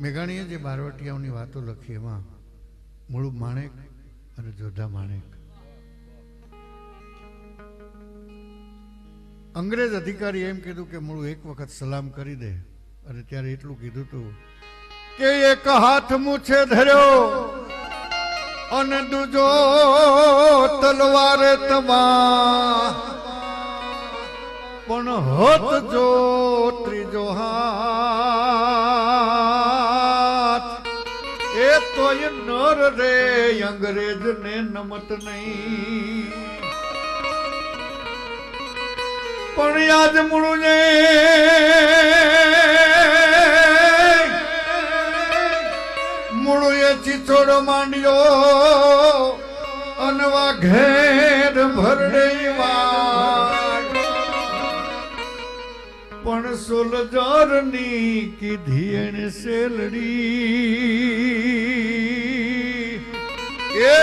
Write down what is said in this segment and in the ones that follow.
મેઘાણીએ જે બારવટિયાઓની વાતો લખી એમાં, મૂળ માણેક અને જોધા માણેક. અંગ્રેજ અધિકારી એમ કીધું કે મૂળ એક વખત સલામ કરી દે, અને ત્યારે એટલું કીધું તું કે એક હાથ મૂછે ધર્યો અને દૂજો તલવારે તમા. પણ હોત જો ત્રીજો તોય નર રે, અંગ્રેજ ને નમત નહીં. પણ યાદ મૂળું ને. મૂળું એ ચીચોડો માંડ્યો, અનવા ઘેર ભરડે પણ સોલજરની કીધી એને સેલડી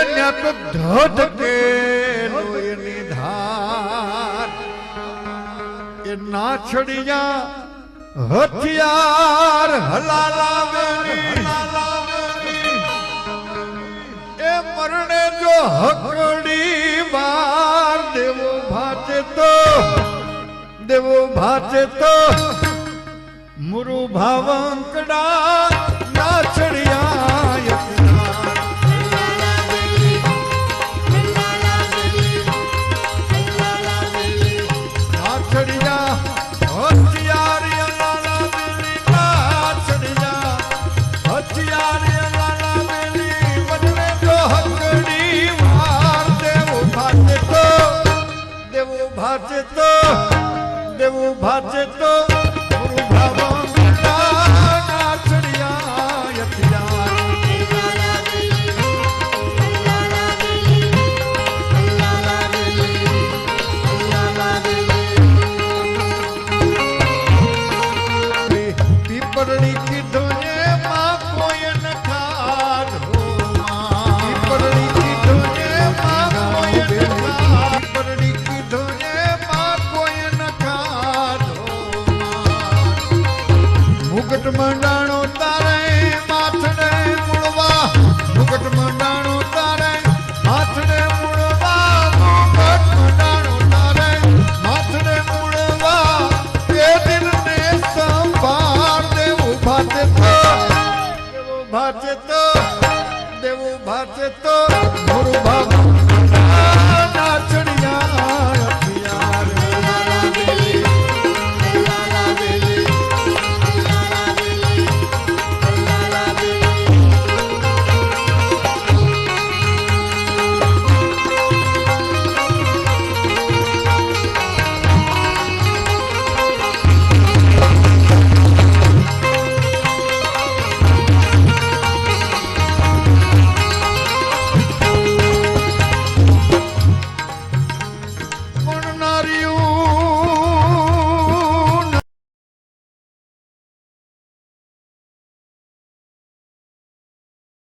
ન્યા તો ધાર. એ ના છડિયા હથિયાર હલાલાવે એ મરણે જો હકડી વાર દેવો ભાચે તો, દેવો ભાચે તો, મુરુ ભાવંકડા નાચડિયા ભાચે તો દેવું ભાજે તો. કીધો ને ખાધો પીપળની કીધો ને માં કોઈ મુકટ મંડાણો તારે માથડે મુળવા. મુકટ ભાતે તો દેવું ભાચે તો ગુરુ બાબા